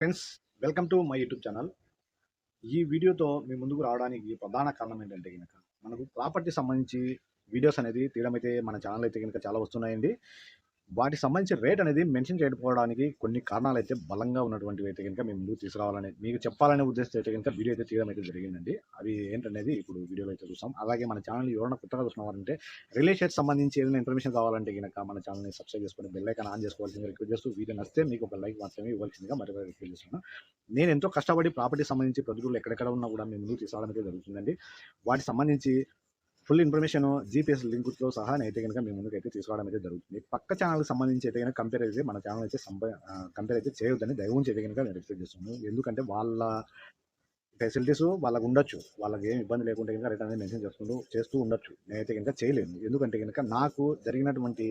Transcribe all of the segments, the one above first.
Friends welcome to my YouTube channel ఈ వీడియోతో మీ ముందుకు రావడానికి ప్రధాన కారణం ఏంటంటే కనుక మనకు ప్రాపర్టీ సంబంధించి వీడియోస్ అనేది తీయడం అయితే మన ఛానల్ అయితే కనుక చాలా వస్తున్నాయండి. వాటికి సంబంధించిన రేట్ అనేది మెన్షన్ చేయకపోవడానికి కొన్ని కారణాలు అయితే బలంగా ఉన్నటువంటివి అయితే కనుక మేము ముందుకు తీసుకురావాలని మీకు చెప్పాలనే ఉద్దేశం అయితే కనుక వీడియో అయితే తీయడం అయితే జరిగిందండి. అవి ఏంటనేది ఇప్పుడు వీడియోలో అయితే చూస్తాం. అలాగే మన ఛానల్ ఎవరైనా కొత్తగా చూసినవారంటే రిలేషన్ సంబంధించి ఏదైనా ఇన్ఫర్మేషన్ కావాలంటే కనుక మన ఛానల్ని సబ్స్క్రైబ్ చేసుకొని బెల్ ఐకాన్ ఆన్ చేసుకోవాల్సింది రిక్వెస్ట్ చేస్తూ వీడియో నచ్చితే మీకు ఒక లైక్ మాత్రమే ఇవ్వాల్సిందిగా మరి రిక్వెస్ట్ చేస్తున్నాను. నేను ఎంతో కష్టపడి ప్రాపర్టీ సంబంధించి ప్రజలు ఎక్కడెక్కడ ఉన్నా కూడా మేము ముందుకు తీసుకురావడం అయితే జరుగుతుందండి. వాటికి సంబంధించి ఫుల్ ఇన్ఫర్మేషన్ జీపీఎస్ లింక్తో సహా అయితే కనుక మీ ముందుకు అయితే తీసుకోవడం అయితే జరుగుతుంది. పక్క ఛానల్కి సంబంధించి అయితే కనుక కంపేర్ అయితే మన ఛానల్ అయితే కంపేర్ అయితే చేయొద్దని దయవుంచి అయితే కనుక నేను రిక్వెస్ట్ చేస్తున్నాను. ఎందుకంటే వాళ్ళ ఫెసిలిటీస్ వాళ్ళకు ఉండొచ్చు. వాళ్ళకి ఏం ఇబ్బంది లేకుండా కనుక రిటర్న్ అనేది మెన్షన్ చేసుకుంటూ చేస్తూ ఉండొచ్చు. నేనైతే కనుక చేయలేను. ఎందుకంటే కనుక నాకు జరిగినటువంటి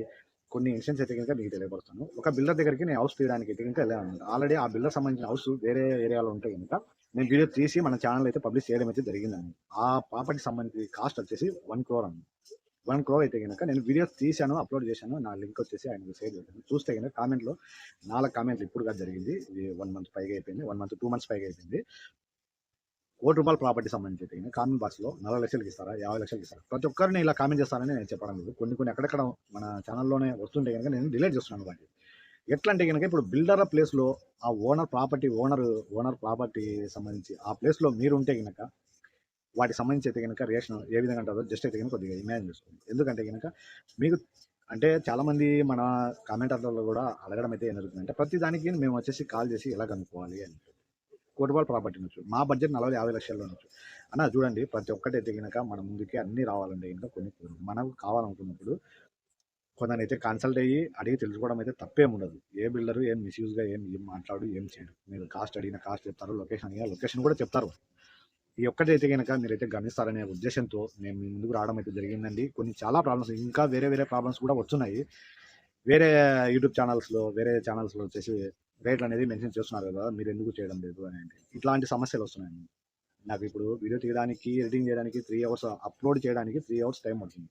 కొన్ని ఇన్సిడెంట్స్ అయితే కనుక మీకు తెలియపడతాను ఒక బిల్డర్ దగ్గరికి నేను హౌస్ తీయడానికి అయితే కనుక వెళ్ళాను ఆల్రెడీ ఆ బిల్డర్ సంబంధించిన హౌస్ వేరే ఏరియాలో ఉంటే కనుక నేను వీడియో తీసి మన ఛానల్ అయితే పబ్లిష్ చేయడం అయితే జరిగిందండి ఆ ప్రాపర్టీ సంబంధించి కాస్ట్ వచ్చేసి వన్ క్రోర్ అండి వన్ క్రోర్ అయితే కనుక నేను వీడియో తీశాను అప్లోడ్ చేశాను. నా లింక్ వచ్చేసి ఆయనకు షేర్ చేశాను చూస్తే కనుక కామెంట్లో నాలుగు కామెంట్లు ఇప్పుడు కాదు జరిగింది. ఇది వన్ మంత్ పైగా అయిపోయింది. వన్ మంత్ టూ మంత్స్ పైగా అయిపోయింది. కోటి రూపాయల ప్రాపర్టీ సంబంధించి కామన్ కామెంట్ బాక్స్లో నలభై లక్షలకి ఇస్తారా? యాభై లక్షలకి ఇస్తారా? ప్రతి ఒక్కరిని ఇలా కామెంట్ చేస్తారని నేను చెప్పడం లేదు. కొన్ని కొన్ని ఎక్కడెక్కడ మన ఛానల్లోనే వస్తుంటే కనుక నేను డిలేట్ చేస్తున్నాను వాటి ఎట్లా అంటే కనుక ఇప్పుడు బిల్డర్ ప్లేస్లో ఆ owner property owner owner property సంబంధించి ఆ ప్లేస్లో మీరు ఉంటే కనుక వాటికి సంబంధించి అయితే కనుక రియాక్షన్ ఏ విధంగా ఉంటుందో జస్ట్ అయితే కనుక కొద్దిగా ఇమాజిన్ చేసుకోండి. ఎందుకంటే కనుక మీకు అంటే చాలామంది మన కామెంటర్లలో కూడా అడగడం అయితే ఏం జరుగుతుందంటే ప్రతి దానికి మేము వచ్చేసి కాల్ చేసి ఎలా కనుక్కోవాలి అని. కోటి రూపాయల ప్రాపర్టీ ఉండొచ్చు. మా బడ్జెట్ నలభై యాభై లక్షల్లో ఉండొచ్చు. అన్న చూడండి ప్రతి ఒక్కటి అయితే మన ముందుకి అన్ని రావాలండి. ఇంకా కొన్ని మనకు కావాలనుకున్నప్పుడు కొందరు అయితే కన్సల్ట్ అయ్యి అడిగి తెలుసుకోవడం అయితే తప్పేం ఉండదు. ఏ బిల్డరు ఏం మిస్యూజ్గా ఏం ఏం మాట్లాడు ఏం చేయడు. మీరు కాస్ట్ అడిగిన కాస్ట్ చెప్తారు లొకేషన్ అడిగిన లొకేషన్ కూడా చెప్తారు. ఈ ఒక్కటైతే కనుక మీరైతే గమనిస్తారనే ఉద్దేశంతో నేను మీ ముందుకు రావడం అయితే జరిగిందండి. కొన్ని చాలా ప్రాబ్లమ్స్ ఇంకా వేరే వేరే ప్రాబ్లమ్స్ కూడా వస్తున్నాయి. వేరే యూట్యూబ్ ఛానల్స్లో వేరే ఛానల్స్లో వచ్చేసి రేట్లు అనేది మెన్షన్ చేస్తున్నారు కదా మీరు ఎందుకు చేయడం లేదు అని అంటే. ఇట్లాంటి సమస్యలు వస్తున్నాయి నాకు ఇప్పుడు వీడియో తీయడానికి ఎడిటింగ్ చేయడానికి త్రీ అవర్స్ అప్లోడ్ చేయడానికి త్రీ అవర్స్ టైం పడుతుంది.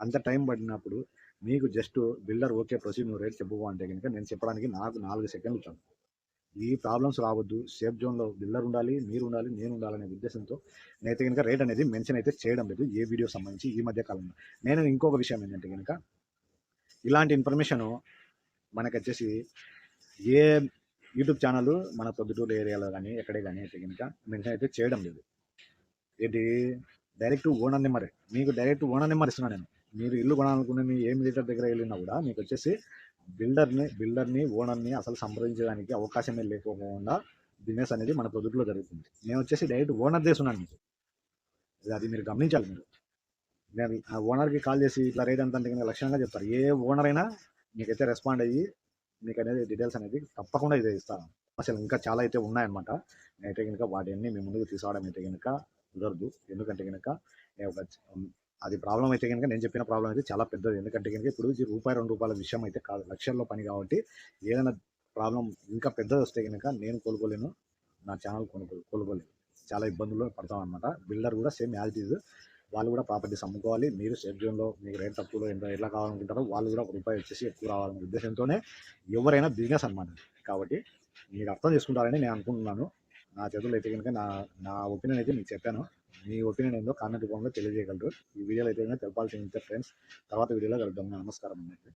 అంత టైం పడినప్పుడు మీకు జస్ట్ బిల్డర్ ఓకే ప్రొసీడ్ నువ్వు రేట్ చెప్పుకో అంటే కనుక నేను చెప్పడానికి నాకు నాలుగు సెకండ్లు చాలు. ఈ ప్రాబ్లమ్స్ రావద్దు. సేఫ్ జోన్లో బిల్డర్ ఉండాలి మీరు ఉండాలి నేను ఉండాలనే ఉద్దేశంతో నేనైతే కనుక రేట్ అనేది మెన్షన్ అయితే చేయడం లేదు ఏ వీడియో సంబంధించి ఈ మధ్య కాలంలో. నేను ఇంకొక విషయం ఏంటంటే కనుక ఇలాంటి ఇన్ఫర్మేషన్ మనకు వచ్చేసి ఏ యూట్యూబ్ ఛానల్ మన పొద్దుటూరు ఏరియాలో కానీ ఎక్కడే కానీ అయితే కనుక మెన్షన్ అయితే చేయడం లేదు. ఏంటి? Direct owner number. మీకు డైరెక్ట్ ఓనర్ నెంబర్ ఇస్తున్నాను నేను. మీరు ఇల్లు కొనాలనుకునే మీ ఏ మిలిటర్ దగ్గర వెళ్ళినా కూడా మీకు వచ్చేసి బిల్డర్ని బిల్డర్ని ఓనర్ని అసలు సంప్రదించడానికి అవకాశమే లేకపోకుండా బిజినెస్ అనేది మన పొద్దుట్లో జరుగుతుంది. నేను వచ్చేసి డైరెక్ట్ ఓనర్ చేస్తున్నాను మీకు. అది మీరు గమనించాలి మీరు. నేను ఆ ఓనర్కి కాల్ చేసి ఇట్లా రేట్ ఎంత అంటే లక్ష్యంగా లక్షణంగా చెప్తారు. ఏ ఓనర్ అయినా మీకైతే రెస్పాండ్ అయ్యి మీకు అనేది డీటెయిల్స్ అనేది తప్పకుండా ఇదే ఇస్తాను. అసలు ఇంకా చాలా అయితే ఉన్నాయన్నమాట. అయితే కనుక వాటిని మీ ముందుకు తీసుకోవడం అయితే కనుక కుదరదు. ఎందుకంటే కనుక అది ప్రాబ్లం అయితే కనుక నేను చెప్పిన ప్రాబ్లం అయితే చాలా పెద్దది. ఎందుకంటే కనుక ఇప్పుడు ఇది రూపాయి రెండు రూపాయల విషయం అయితే కాదు. లక్షల్లో పని కాబట్టి ఏదైనా ప్రాబ్లం ఇంకా పెద్దది వస్తే కనుక నేను కోలుకోలేను. నా ఛానల్ కొనుక్కో కోలుకోలేను. చాలా ఇబ్బందుల్లో పడతాం అనమాట బిల్డర్ కూడా సేమ్ యాజ్ ఇట్ ఈజ్. వాళ్ళు కూడా ప్రాపర్టీస్ అమ్ముకోవాలి. మీరు సేఫ్ జోన్లో మీకు రేట్ తక్కువలో ఎంత ఎట్లా కావాలనుకుంటారో వాళ్ళు కూడా ఒక రూపాయి వచ్చేసి ఎక్కువ రావాలనే ఉద్దేశంతోనే ఎవరైనా బిజినెస్ అనమాట కాబట్టి మీరు అర్థం చేసుకుంటారని నేను అనుకుంటున్నాను. నా చేతుల్లో అయితే కనుక నా నా ఒపీనియన్ అయితే మీకు చెప్పాను. మీ ఒపీనియన్ ఏందో కామెంట్ రూపంలో తెలియజేయగలరు. ఈ వీడియోలో అయితే కనుక తెలపాల్సింది ఫ్రెండ్స్ తర్వాత వీడియోలో కలుద్దాం. నమస్కారం అండి.